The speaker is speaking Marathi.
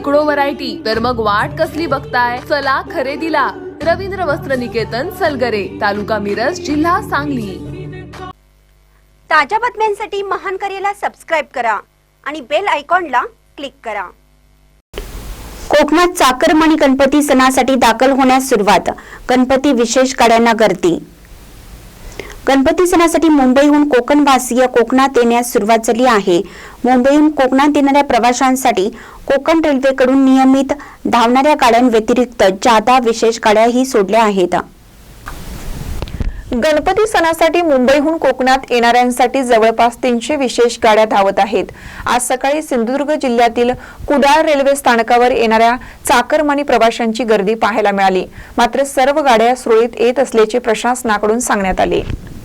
शेकडो व्हरायटी तर मग वाट कसली बघताय? चला खरेदीला. रवींद्र वस्त्र निकेतन सलगरे तालुका मिरज जिल्हा सांगली. ताज्या बातम्यांसाठी महान करेला सबस्क्राईब करा आणि बेल आयकॉनला क्लिक करा. कोकणात चाकरमानी गणपती सणासाठी दाखल होण्यास सुरुवात. गणपती विशेष गाड्यांना गर्दी. गणपती सणासाठी मुंबईहून कोकणवासीय कोकणात येण्यास सुरुवात झाली आहे. मुंबईहून कोकणात येणाऱ्या प्रवाशांसाठी कोकण रेल्वेकडून नियमित धावणाऱ्या गाड्यांव्यतिरिक्त जादा विशेष गाड्याही सोडल्या आहेत. गणपती सणासाठी मुंबईहून कोकणात येणाऱ्यांसाठी जवळपास तीनशे विशेष गाड्या धावत आहेत. आज सकाळी सिंधुदुर्ग जिल्ह्यातील कुडाळ रेल्वे स्थानकावर येणाऱ्या चाकरमानी प्रवाशांची गर्दी पाहायला मिळाली. मात्र सर्व गाड्या सुरळीत येत असल्याचे प्रशासनाकडून सांगण्यात आले.